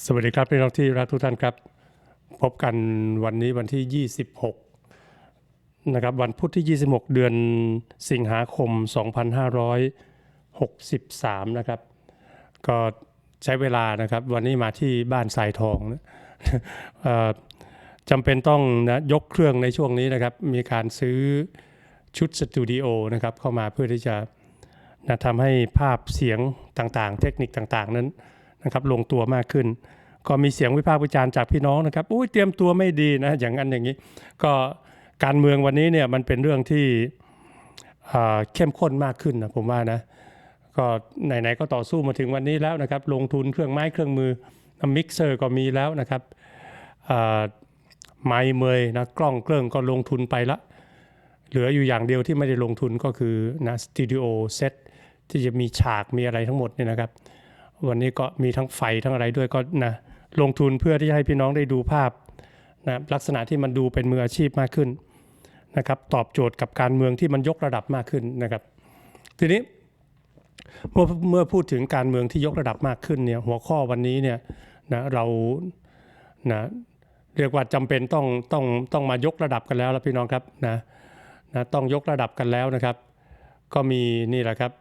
สวัสดีครับพี่น้องที่รักทุกท่านครับ พบกันวันนี้วันที่ 26 นะครับ วันพุธที่ 26 เดือนสิงหาคม 2563 นะครับ ก็ใช้เวลานะครับ วันนี้มาที่บ้านสายทองนะจำเป็นต้องนะยกเครื่องในช่วงนี้นะครับ มีการซื้อชุดสตูดิโอนะครับเข้ามาเพื่อที่จะนะทำให้ภาพเสียงต่างๆ เทคนิคต่างๆ นั้น นะครับลงตัวมากขึ้น ก็มีเสียงวิพากษ์วิจารณ์จากพี่น้องนะครับอุ้ยเตรียมตัวไม่ดีนะอย่างนั้นอย่างนี้ ก็การเมืองวันนี้เนี่ยมันเป็นเรื่องที่เข้มข้นมากขึ้นนะผมว่านะก็ไหนๆก็ต่อสู้มาถึงวันนี้แล้วนะครับ ลงทุนเครื่องไม้เครื่องมือมิกเซอร์ก็มีแล้วนะครับไม้เมยนะกล้องเครื่องก็ลงทุนไปละ เหลืออยู่อย่างเดียวที่ไม่ได้ลงทุนก็คือนะสตูดิโอเซตที่จะมีฉากมีอะไรทั้งหมดเนี่ยนะครับ วันนี้ก็มีทั้งไฟทั้งอะไรด้วยก็นะลงทุนเพื่อที่จะให้พี่น้องได้ดูภาพนะลักษณะที่มันดูเป็นมืออาชีพมากขึ้นนะครับตอบโจทย์กับการเมืองที่มันยกระดับมากขึ้นนะครับ ทีนี้เมื่อเมื่อพูดถึงการเมืองที่ยกระดับมากขึ้นเนี่ยหัวข้อวันนี้เนี่ยนะเรานะเรียกว่าจำเป็นต้องต้องต้องมายกระดับกันแล้วแล้วพี่น้องครับนะนะต้องยกระดับกันแล้วนะครับ ก็มีนี่แหละครับ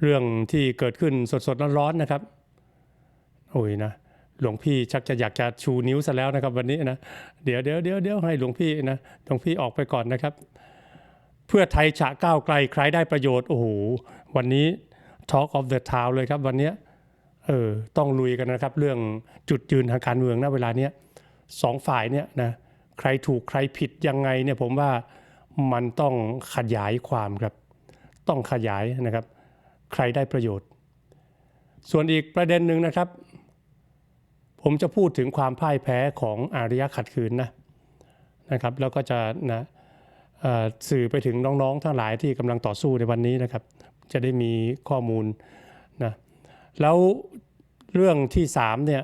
เรื่องที่เกิดขึ้นสดๆร้อนๆนะครับโอ้ยนะหลวงพี่ชักจะอยากจะชูนิ้วซะแล้วนะครับ วันนี้นะเดี๋ยวเดี๋ยวเดี๋ยวเดี๋ยวให้หลวงพี่นะหลวงพี่ออกไปก่อนนะครับ เพื่อไทยฉะก้าวไกลใครได้ประโยชน์โอ้โหวันนี้ Talk of the Town เลยครับวันนี้เออต้องลุยกันนะครับ เรื่องจุดยืนทางการเมืองณเวลาเนี้ยสองฝ่ายเนี่ยนะใครถูกใครผิดยังไงเนี่ยผมว่ามันต้องขยายความครับ ต้องขยายนะครับ ใครได้ประโยชน์ ส่วนอีกประเด็นหนึ่งนะครับ ผมจะพูดถึงความพ่ายแพ้ของอารยะขัดขืนนะนะครับ แล้วก็จะนะสื่อไปถึงน้องๆทั้งหลายที่กำลังต่อสู้ในวันนี้นะครับ จะได้มีข้อมูลนะแล้วเรื่องที่สามเนี่ย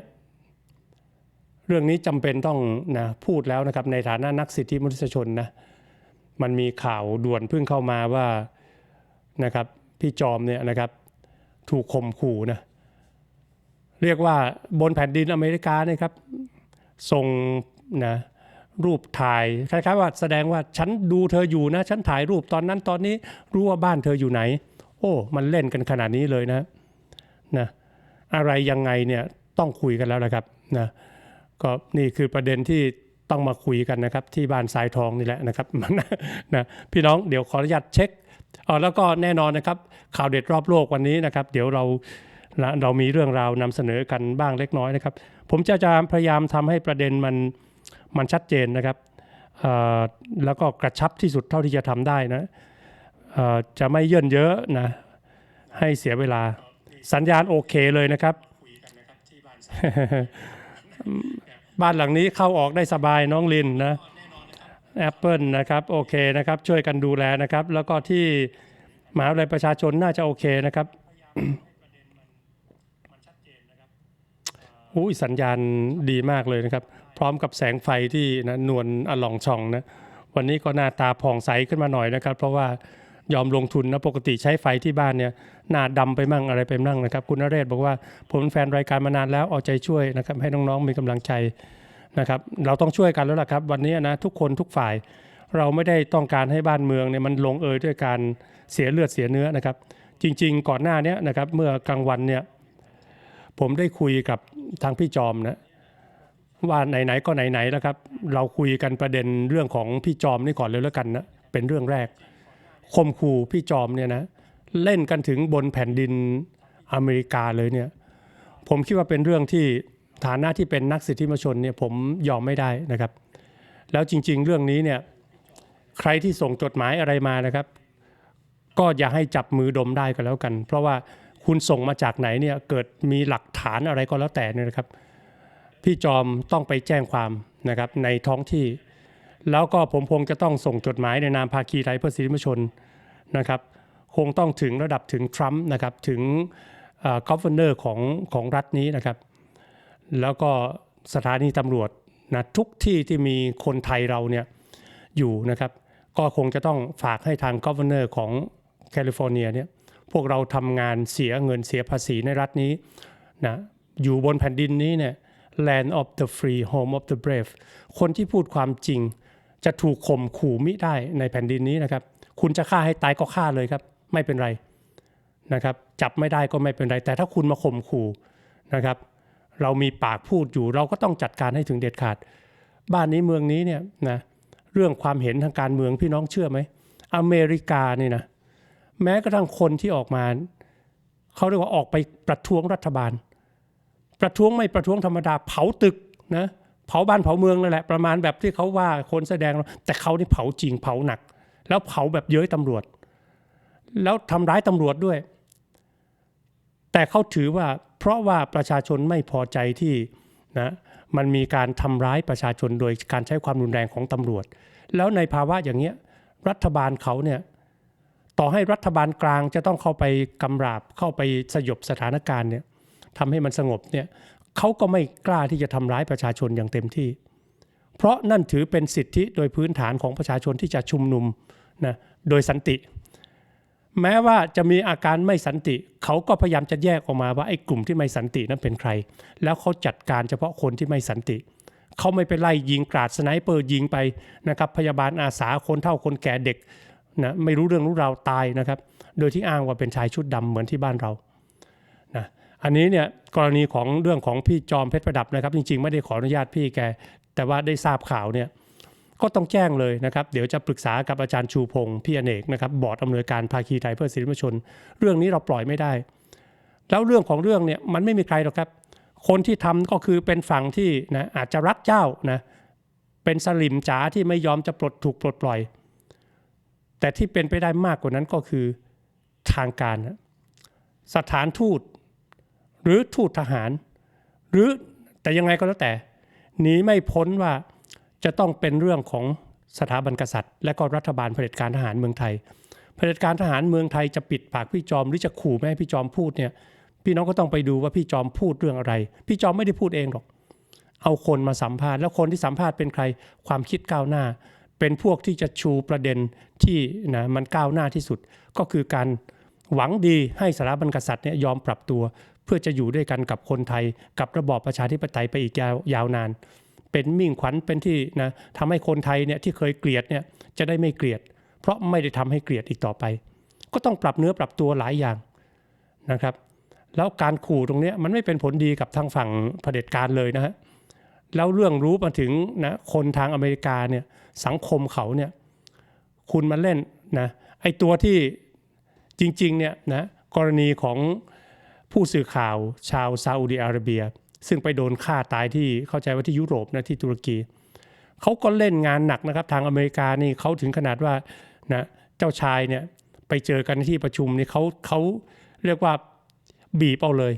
เรื่องนี้จำเป็นต้องนะพูดแล้วนะครับในฐานะนักสิทธิมนุษยชนนะมันมีข่าวด่วนเพิ่งเข้ามาว่านะครับ พี่จอมเนี่ยนะครับถูกข่มขู่นะเรียกว่าบนแผ่นดินอเมริกาเนี่ยครับส่งนะรูปถ่ายคล้ายๆว่าแสดงว่าฉันดูเธออยู่นะ ฉันถ่ายรูปตอนนั้นตอนนี้รู้ว่าบ้านเธออยู่ไหน โอ้ มันเล่นกันขนาดนี้เลยนะนะอะไรยังไงเนี่ยต้องคุยกันแล้วนะครับนะก็นี่คือประเด็นที่ต้องมาคุยกันนะครับ ที่บ้านทรายทองนี่แหละนะครับนะพี่น้องเดี๋ยวขออนุญาตเช็ค อ๋อแล้วก็แน่นอนนะครับข่าวเด็ดรอบโลกวันนี้นะครับ เดี๋ยวเราเรามีเรื่องราวนำเสนอกันบ้างเล็กน้อยนะครับ ผมจะจะพยายามทำให้ประเด็นมันมันชัดเจนนะครับแล้วก็กระชับที่สุดเท่าที่จะทำได้นะจะไม่เยื่นเยอะนะให้เสียเวลาสัญญาณโอเคเลยนะครับ บ้านหลังนี้เข้าออกได้สบายน้องลินนะ Apple นะครับโอเคนะครับช่วยกันดูแลนะครับ แล้วก็ที่มหาวิทยาลัยประชาชนน่าจะโอเคนะครับอุ้ยสัญญาณดีมากเลยนะครับ พร้อมกับแสงไฟที่นะนวลอลองช่องนะวันนี้ก็หน้าตาผ่องใสขึ้นมาหน่อยนะครับ เพราะว่ายอมลงทุนนะปกติใช้ไฟที่บ้านเนี่ยหน้าดำไปมั่งอะไรไปมั่งนะครับ คุณนเรศบอกว่าผมเป็นแฟนรายการมานานแล้วเอาใจช่วยนะครับให้น้องๆมีกำลังใจ นะครับเราต้องช่วยกันแล้วล่ะครับ วันนี้นะทุกคนทุกฝ่าย เราไม่ได้ต้องการให้บ้านเมืองเนี่ยมันลงเอยด้วยการเสียเลือดเสียเนื้อนะครับ จริง ๆ ก่อนหน้านี้นะครับเมื่อกลางวันเนี่ยผมได้คุยกับทางพี่จอมนะว่าไหนๆก็ไหนๆแล้วครับ เราคุยกันประเด็นเรื่องของพี่จอมนี่ก่อนเลยแล้วกันนะเป็นเรื่องแรกคมขู่พี่จอมเนี่ยนะเล่นกันถึงบนแผ่นดินอเมริกาเลยเนี่ยผมคิดว่าเป็นเรื่องที่ ฐานะที่เป็นนักสิทธิมชนเนี่ยผมยอมไม่ได้นะครับ แล้วจริง ๆ เรื่องนี้เนี่ยใครที่ส่งจดหมายอะไรมานะครับ ก็อย่าให้จับมือดมได้ก็แล้วกัน เพราะว่าคุณส่งมาจากไหนเนี่ยเกิดมีหลักฐานอะไรก็แล้วแต่เนี่ยนะครับ พี่จอมต้องไปแจ้งความนะครับในท้องที่ แล้วก็ผมคงจะต้องส่งจดหมายในนามภาคีไทยเพื่อสิทธิมชนนะครับคงต้องถึงระดับถึงทรัมป์นะครับถึงกอฟเนอร์ของของรัฐนี้นะครับ แล้วก็สถานีตำรวจนะทุกที่ที่มีคนไทยเราเนี่ยอยู่นะครับ ก็คงจะต้องฝากให้ทางกอ v เนอร์ของแคลิฟอร์เนียเนี่ยพวกเราทำงานเสียเงินเสียภาษีในรัฐนี้นะอยู่บนแผ่นดินนี้เนี่ย land of the free home of the brave คนที่พูดความจริง จะถูกข่มขู่มิได้ในแผ่นดินนี้นะครับ คุณจะฆ่าให้ตายก็ฆ่าเลยครับ ไม่เป็นไรนะครับ จับไม่ได้ก็ไม่เป็นไร แต่ถ้าคุณมาข่มขู่นะครับ เรามีปากพูดอยู่ เราก็ต้องจัดการให้ถึงเด็ดขาด บ้านนี้เมืองนี้เนี่ยนะเรื่องความเห็นทางการเมืองพี่น้องเชื่อไหม อเมริกานี่นะแม้กระทั่งคนที่ออกมาเขาเรียกว่าออกไปประท้วงรัฐบาล ประท้วงไม่ประท้วงธรรมดาเผาตึกนะเผาบ้านเผาเมืองนั่นแหละประมาณแบบที่เขาว่าคนแสดง แต่เขานี่เผาจริงเผาหนัก แล้วเผาแบบเย้ยตำรวจ แล้วทำร้ายตำรวจด้วย แต่เขาถือว่า เพราะว่าประชาชนไม่พอใจที่นะมันมีการทำร้ายประชาชนโดยการใช้ความรุนแรงของตำรวจ แล้วในภาวะอย่างเนี้ยรัฐบาลเขาเนี่ยต่อให้รัฐบาลกลางจะต้องเข้าไปกำราบเข้าไปสยบสถานการณ์เนี่ยทำให้มันสงบเนี่ยเขาก็ไม่กล้าที่จะทำร้ายประชาชนอย่างเต็มที่ เพราะนั่นถือเป็นสิทธิโดยพื้นฐานของประชาชนที่จะชุมนุมนะโดยสันติ แม้ว่าจะมีอาการไม่สันติ เขาก็พยายามจะแยกออกมาว่าไอ้กลุ่มที่ไม่สันตินั้นเป็นใคร แล้วเขาจัดการเฉพาะคนที่ไม่สันติ เขาไม่ไปไล่ยิงกราดสไนเปอร์ยิงไปนะครับพยาบาลอาสาคนเฒ่าคนแก่เด็กนะไม่รู้เรื่องรู้ราวตายนะครับ โดยที่อ้างว่าเป็นชายชุดดำเหมือนที่บ้านเรานะอันนี้เนี่ยกรณีของเรื่องของพี่จอมเพชรประดับนะครับ จริงๆ ไม่ได้ขออนุญาตพี่แก แต่ว่าได้ทราบข่าวเนี่ย ก็ต้องแจ้งเลยนะครับ เดี๋ยวจะปรึกษากับอาจารย์ชูพงศ์พี่อเนกนะครับบอร์ดอำนวยการภาคีไทยเพื่อสิทธิมนุษยชน เรื่องนี้เราปล่อยไม่ได้ แล้วเรื่องของเรื่องเนี่ยมันไม่มีใครหรอกครับ คนที่ทำก็คือเป็นฝั่งที่นะอาจจะรักเจ้านะเป็นสลิมจ๋าที่ไม่ยอมจะปลดถูกปลดปล่อย แต่ที่เป็นไปได้มากกว่านั้นก็คือทางการ สถานทูต หรือทูตทหาร หรือแต่ยังไงก็แล้วแต่หนีไม่พ้นว่า จะต้องเป็นเรื่องของสถาบันกษัตริย์ และก็รัฐบาลเผด็จการทหารเมืองไทยเผด็จการทหารเมืองไทยจะปิดปากพี่จอมหรือจะขู่ไม่ให้พี่จอมพูดเนี่ย พี่น้องก็ต้องไปดูว่าพี่จอมพูดเรื่องอะไร พี่จอมไม่ได้พูดเองหรอก เอาคนมาสัมภาษณ์แล้วคนที่สัมภาษณ์เป็นใครความคิดก้าวหน้า เป็นพวกที่จะชูประเด็นที่นะมันก้าวหน้าที่สุด ก็คือการหวังดีให้สถาบันกษัตริย์เนี่ยยอมปรับตัว เพื่อจะอยู่ด้วยกันกับคนไทย กับระบอบประชาธิปไตยไปอีกยาวยาวนาน เป็นมิ่งขวัญเป็นที่นะทำให้คนไทยเนี่ยที่เคยเกลียดเนี่ยจะได้ไม่เกลียด เพราะไม่ได้ทำให้เกลียดอีกต่อไป ก็ต้องปรับเนื้อปรับตัวหลายอย่างนะครับ แล้วการขู่ตรงนี้มันไม่เป็นผลดีกับทางฝั่งเผด็จการเลยนะฮะแล้วเรื่องรู้มาถึงนะคนทางอเมริกาเนี่ยสังคมเขาเนี่ยคุณมาเล่นนะไอตัวที่จริงๆเนี่ยนะกรณีของผู้สื่อข่าวชาวซาอุดิอาระเบีย ซึ่งไปโดนฆ่าตายที่เข้าใจว่าที่ยุโรปนะที่ตุรกีเขาก็เล่นงานหนักนะครับ ทางอเมริกานี่เขาถึงขนาดว่านะเจ้าชายเนี่ยไปเจอกันที่ประชุมนี่เขาเขาเรียกว่าบีบเอาเลย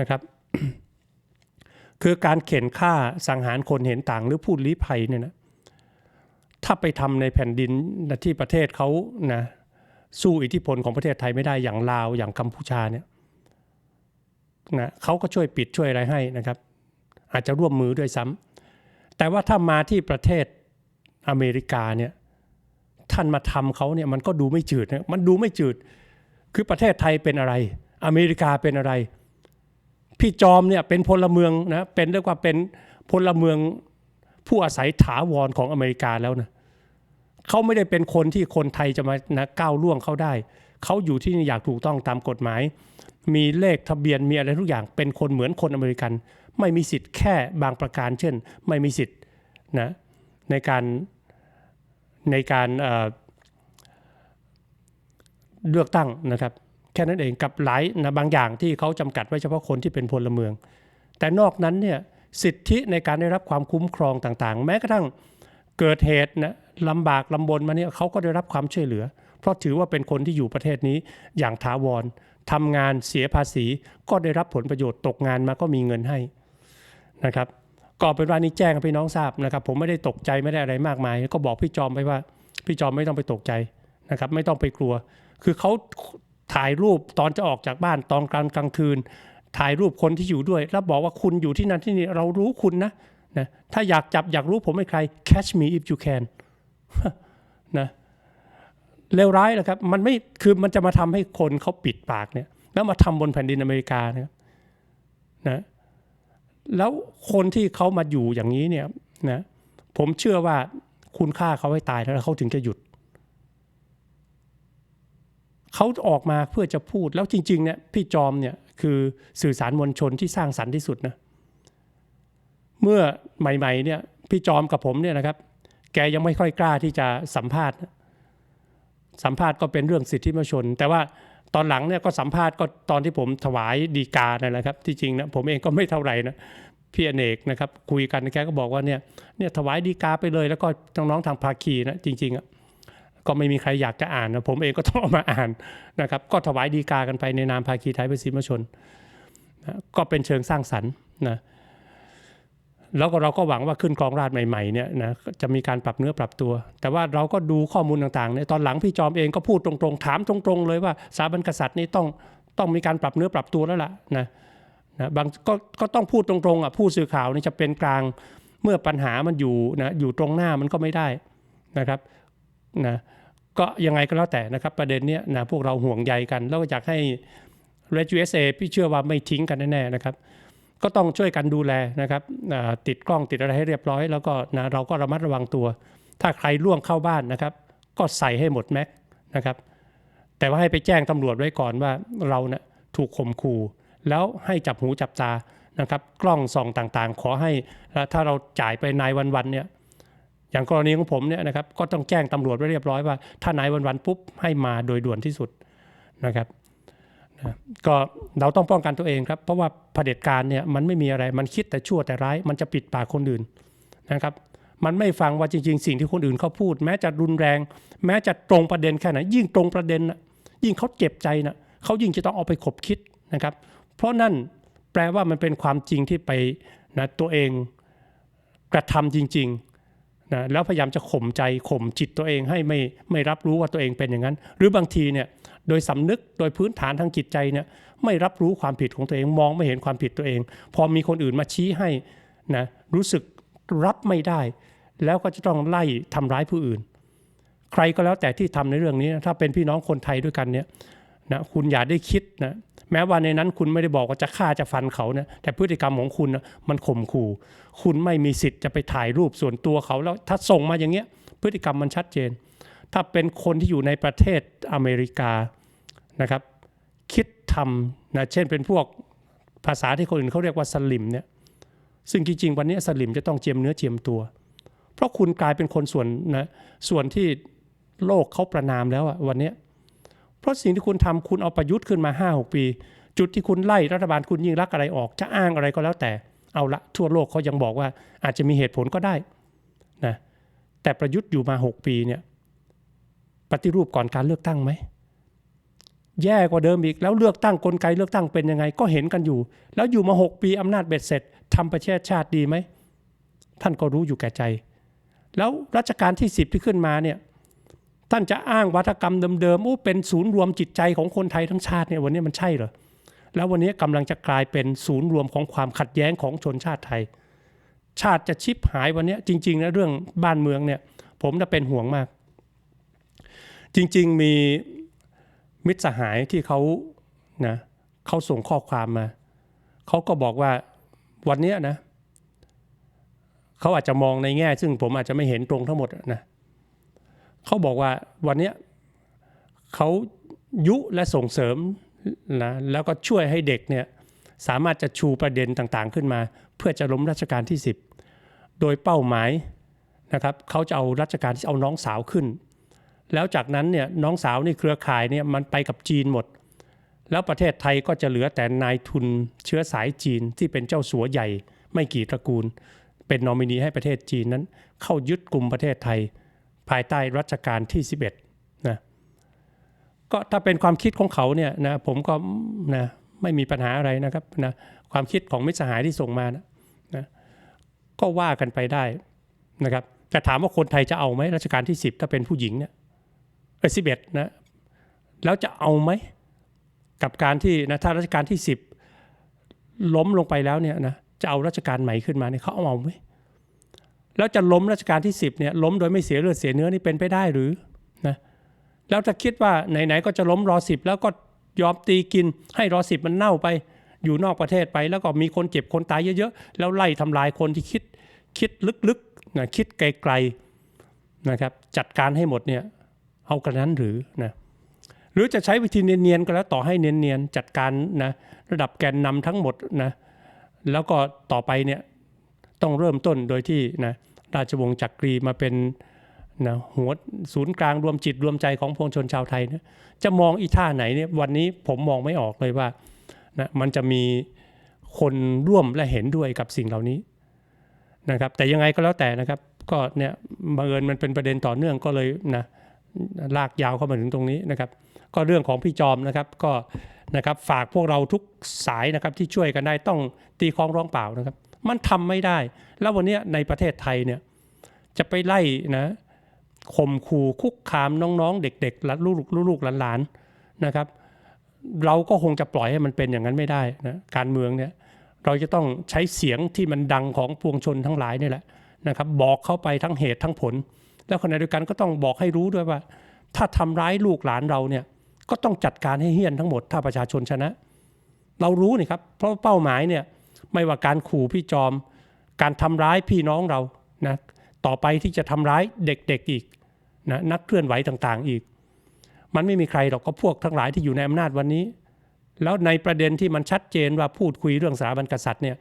นะครับ คือการเข็นฆ่าสังหารคนเห็นต่างหรือพูดลี้ภัยเนี่ยนะถ้าไปทำในแผ่นดินที่ประเทศเขานะสู้อิทธิพลของประเทศไทยไม่ได้อย่างลาวอย่างกัมพูชาเนี่ย นะเขาก็ช่วยปิดช่วยอะไรให้นะครับ อาจจะร่วมมือด้วยซ้ำแต่ว่าถ้ามาที่ประเทศอเมริกาเนี่ยท่านมาทำเขาเนี่ยมันก็ดูไม่จืดนะมันดูไม่จืด คือประเทศไทยเป็นอะไร อเมริกาเป็นอะไร พี่จอมเนี่ยเป็นพลเมืองนะเป็นเรียกว่าเป็นพลเมืองผู้อาศัยถาวรของอเมริกาแล้วนะเขาไม่ได้เป็นคนที่คนไทยจะมานะก้าวล่วงเขาได้ เขาอยู่ที่นี่อยากถูกต้องตามกฎหมาย มีเลขทะเบียนมีอะไรทุกอย่างเป็นคนเหมือนคนอเมริกัน ไม่มีสิทธิ์แค่บางประการ เช่น ไม่มีสิทธิ์นะในการในการเเลือกตั้งนะครับ แค่นั้นเองกับหลายนะบางอย่างที่เขาจำกัดไว้เฉพาะคนที่เป็นพลเมือง แต่นอกนั้นเนี่ยสิทธิในการได้รับความคุ้มครองต่างๆ แม้กระทั่งเกิดเหตุนะลำบากลำบนมาเนี่ยเขาก็ได้รับความช่วยเหลือ เพราะถือว่าเป็นคนที่อยู่ประเทศนี้อย่างถาวร ทำงานเสียภาษีก็ได้รับผลประโยชน์ตกงานมาก็มีเงินให้นะครับก็เป็นว่านี้แจ้งให้พี่น้องทราบนะครับ ผมไม่ได้ตกใจไม่ได้อะไรมากมาย ก็บอกพี่จอมไปว่า พี่จอมไม่ต้องไปตกใจนะครับ ไม่ต้องไปกลัว คือเขาถ่ายรูปตอนจะออกจากบ้านตอนกลางกลางคืน ถ่ายรูปคนที่อยู่ด้วย แล้วบอกว่าคุณอยู่ที่นั่นที่นี่เรารู้คุณนะนะถ้าอยากจับอยากรู้ผมเป็นใคร catch me if you can นะ เลวร้ายนะครับ มันไม่คือมันจะมาทำให้คนเขาปิดปากเนี่ย แล้วมาทำบนแผ่นดินอเมริกาเนี่ยนะแล้วคนที่เขามาอยู่อย่างนี้เนี่ยนะผมเชื่อว่าคุณค่าเขาให้ตายแล้วเขาถึงจะหยุด เขาออกมาเพื่อจะพูดแล้วจริงๆเนี่ยพี่จอมเนี่ยคือสื่อสารมวลชนที่สร้างสรรค์ที่สุดนะเมื่อใหม่ๆเนี่ยพี่จอมกับผมเนี่ยนะครับ แกยังไม่ค่อยกล้าที่จะสัมภาษณ์ สัมภาษณ์ก็เป็นเรื่องสิทธิมนชน แต่ว่าตอนหลังเนี่ยก็สัมภาษณ์ก็ตอนที่ผมถวายดีกานั่นแหละครับ ที่จริงนะผมเองก็ไม่เท่าไหร่นะพี่อเนกนะครับคุยกันแกก็บอกว่าเนี่ยเนี่ยถวายดีกาไปเลย แล้วก็น้องๆทางภาคีนะจริงๆอะก็ไม่มีใครอยากจะอ่านนะผมเองก็ต้องมาอ่านนะครับก็ถวายดีกากันไปในนามภาคีไทยประสิทธิมนุษยชนนะก็เป็นเชิงสร้างสรรค์นะ แล้วก็เราก็หวังว่าขึ้นกองราชใหม่ๆเนี่ยนะจะมีการปรับเนื้อปรับตัว แต่ว่าเราก็ดูข้อมูลต่างๆเนี่ยตอนหลังพี่จอมเองก็พูดตรงๆ ถามตรงๆ เลยว่าสถาบันกษัตริย์นี่ต้องต้องมีการปรับเนื้อปรับตัวแล้วล่ะนะนะบางก็ก็ต้องพูดตรงๆอะผู้สื่อข่าวนี่จะเป็นกลางเมื่อปัญหามันอยู่นะอยู่ตรงหน้ามันก็ไม่ได้นะครับนะก็ยังไงก็แล้วแต่นะครับประเด็นเนี้ยนะพวกเราห่วงใยกัน แล้วก็อยากให้ Red USA พี่เชื่อว่าไม่ทิ้งกันแน่ๆนะครับ ก็ต้องช่วยกันดูแลนะครับติดกล้องติดอะไรให้เรียบร้อย แล้วก็นะเราก็ระมัดระวังตัว ถ้าใครล่วงเข้าบ้านนะครับ ก็ใส่ให้หมดแม็กนะครับแต่ว่าให้ไปแจ้งตำรวจไว้ก่อนว่าเราเนะี่ยถูกข่มขู่แล้วให้จับหูจับตานะครับ กล้องส่องต่างๆ ขอให้แล้วถ้าเราจ่ายไปนายวันๆเนี่ยอย่างกรณีของผมเนี่ยนะครับก็ต้องแจ้งตำรวจไว้เรียบร้อยว่า ถ้านายวันๆปุ๊บให้มาโดยด่วนที่สุดนะครับ ก็เราต้องป้องกันตัวเองครับ เพราะว่าเผด็จการเนี่ยมันไม่มีอะไรมันคิดแต่ชั่วแต่ร้าย มันจะปิดปากคนอื่นนะครับ มันไม่ฟังว่าจริง ๆ สิ่งที่คนอื่นเขาพูด แม้จะรุนแรง แม้จะตรงประเด็นแค่ไหนยิ่งตรงประเด็นนะยิ่งเขาเจ็บใจนะเขายิ่งจะต้องเอาไปขบคิดนะครับ เพราะนั่นแปลว่ามันเป็นความจริงที่ไปนะตัวเองกระทำจริง ๆ นะแล้วพยายามจะข่มใจข่มจิตตัวเองให้ไม่ไม่รับรู้ว่าตัวเองเป็นอย่างนั้น หรือบางทีเนี่ยโดยสำนึกโดยพื้นฐานทางจิตใจเนี่ยไม่รับรู้ความผิดของตัวเองมองไม่เห็นความผิดตัวเอง พอมีคนอื่นมาชี้ให้นะรู้สึกรับไม่ได้ แล้วก็จะต้องไล่ทำร้ายผู้อื่น ใครก็แล้วแต่ที่ทำในเรื่องนี้ถ้าเป็นพี่น้องคนไทยด้วยกันเนี่ยนะคุณอย่าได้คิดนะ แม้ว่าในนั้นคุณไม่ได้บอกว่าจะฆ่าจะฟันเขานะแต่พฤติกรรมของคุณนะมันข่มขู่ คุณไม่มีสิทธิ์จะไปถ่ายรูปส่วนตัวเขาแล้วถ้าส่งมาอย่างเงี้ย พฤติกรรมมันชัดเจน ถ้าเป็นคนที่อยู่ในประเทศอเมริกานะครับ คิดทำนะเช่นเป็นพวกภาษาที่คนอื่นเขาเรียกว่าสลิมเนี่ยซึ่งจริงๆวันนี้สลิมจะต้องเจียมเนื้อเจียมตัว เพราะคุณกลายเป็นคนส่วนนะส่วนที่โลกเขาประนามแล้วอะวันนี้ เพราะสิ่งที่คุณทำคุณเอาประยุทธ์ขึ้นมา 5 6 ปี จุดที่คุณไล่รัฐบาลคุณยิ่งรักอะไรออก จะอ้างอะไรก็แล้วแต่เอาละทั่วโลกเขายังบอกว่าอาจจะมีเหตุผลก็ได้นะแต่ประยุทธ์อยู่มา 6 ปีเนี่ยปฏิรูปก่อนการเลือกตั้งไหมแย่กว่าเดิมอีกแล้วเลือกตั้งกลไกเลือกตั้งเป็นยังไงก็เห็นกันอยู่ แล้วอยู่มา 6 ปีอำนาจเบ็ดเสร็จทำประเทศชาติดีไหมท่านก็รู้อยู่แก่ใจ แล้วรัชกาลที่ 10 ที่ขึ้นมาเนี่ย ท่านจะอ้างวัฒกรรมเดิมๆโอ้เป็นศูนย์รวมจิตใจของคนไทยทั้งชาติเนี่ยวันนี้มันใช่เหรอแล้ววันนี้กำลังจะกลายเป็นศูนย์รวมของความขัดแย้งของชนชาติไทย ชาติจะชิบหายวันนี้จริงๆนะเรื่องบ้านเมืองเนี่ย ผมน่ะเป็นห่วงมาก จริงๆมีมิตรสหายที่เขานะเขาส่งข้อความมาเขาก็บอกว่าวันนี้นะเขาอาจจะมองในแง่ ซึ่งผมอาจจะไม่เห็นตรงทั้งหมดนะ เขาบอกว่าวันนี้เขายุและส่งเสริมนะแล้วก็ช่วยให้เด็กเนี่ยสามารถจะชูประเด็นต่างๆขึ้นมา เพื่อจะล้มรัชกาลที่ 10 โดยเป้าหมายนะครับเขาจะเอารัชกาลที่เอาน้องสาวขึ้น แล้วจากนั้นเนี่ยน้องสาวนี่เครือข่ายเนี่ยมันไปกับจีนหมด แล้วประเทศไทยก็จะเหลือแต่นายทุนเชื้อสายจีนที่เป็นเจ้าสัวใหญ่ ไม่กี่ตระกูล เป็นนอมินีให้ประเทศจีนนั้น เข้ายึดกลุ่มประเทศไทย ภายใต้รัชกาลที่ 11นะก็ถ้าเป็นความคิดของเขาเนี่ยนะผมก็นะไม่มีปัญหาอะไรนะครับนะความคิดของมิตรสหายที่ส่งมานะนะก็ว่ากันไปได้นะครับแต่ถามว่าคนไทยจะเอาไหมรัชกาลที่ 10 ถ้าเป็นผู้หญิงเนี่ยเออสิบเอ็ดนะแล้วจะเอาไหมกับการที่นะถ้ารัชกาลที่ 10 ล้มลงไปแล้วเนี่ยนะจะเอารัชกาลใหม่ขึ้นมาเนี่ยเขาเอาเอาไหม แล้วจะล้มรัชกาลที่ 10เนี่ยล้มโดยไม่เสียเลือดเสียเนื้อนี่เป็นไปได้หรือนะแล้วจะคิดว่าไหนๆก็จะล้มรอสิบแล้วก็ยอมตีกินให้รอสิบมันเน่าไปอยู่นอกประเทศไป แล้วก็มีคนเจ็บคนตายเยอะๆ แล้วไล่ทำลายคนที่คิดคิดลึกๆนะคิดไกลๆนะครับจัดการให้หมดเนี่ยเอากระนั้นหรือนะหรือจะใช้วิธีเนียนๆก็แล้วต่อให้เนียนๆจัดการนะระดับแกนนำทั้งหมดนะแล้วก็ต่อไปเนี่ย ต้องเริ่มต้นโดยที่นะราชวงศ์จักรีมาเป็นนะหัวศูนย์กลางรวมจิตรวมใจของพวงชนชาวไทยเนี่ยจะมองอีท่าไหนเนี่ยวันนี้ผมมองไม่ออกเลยว่านะมันจะมีคนร่วมและเห็นด้วยกับสิ่งเหล่านี้นะครับ แต่ยังไงก็แล้วแต่นะครับ ก็เนี่ยบังเอิญมันเป็นประเด็นต่อเนื่องก็เลยนะลากยาวเข้ามาถึงตรงนี้นะครับ ก็เรื่องของพี่จอมนะครับก็นะครับฝากพวกเราทุกสายนะครับที่ช่วยกันได้ต้องตีคล้องร้องเปล่านะครับ มันทำไม่ได้ แล้ววันนี้ในประเทศไทยเนี่ยจะไปไล่นะข่มขู่คุกคามน้องๆ เด็กๆและลูกๆลูกหลานๆนะครับ เราก็คงจะปล่อยให้มันเป็นอย่างนั้นไม่ได้นะการเมืองเนี่ยเราจะต้องใช้เสียงที่มันดังของปวงชนทั้งหลายนี่แหละนะครับ บอกเข้าไปทั้งเหตุทั้งผล แล้วขณะเดียวกันก็ต้องบอกให้รู้ด้วยว่า ถ้าทำร้ายลูกหลานเราเนี่ยก็ต้องจัดการให้เฮี้ยนทั้งหมดถ้าประชาชนชนะ เรารู้นี่ครับเพราะเป้าหมายเนี่ย ไม่ว่าการขู่พี่จอม การทำร้ายพี่น้องเรานะต่อไปที่จะทำร้ายเด็กๆอีกนะนักเคลื่อนไหวต่างๆอีก มันไม่มีใครหรอกก็พวกทั้งหลายที่อยู่ในอำนาจวันนี้ แล้วในประเด็นที่มันชัดเจนว่าพูดคุยเรื่องสถาบันกษัตริย์เนี่ย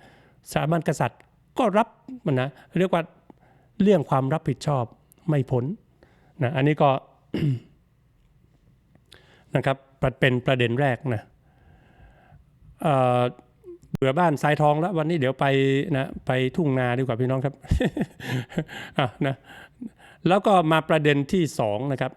สถาบันกษัตริย์ก็รับมันนะเรียกว่าเรื่องความรับผิดชอบไม่พ้นนะอันนี้ก็นะครับเป็นประเด็นแรกนะเอ่อ เบื่อบ้านทรายทองแล้ว วันนี้เดี๋ยวไปนะไปทุ่งนาดีกว่าพี่น้องครับอะนะแล้วก็มาประเด็นที่สองนะครับ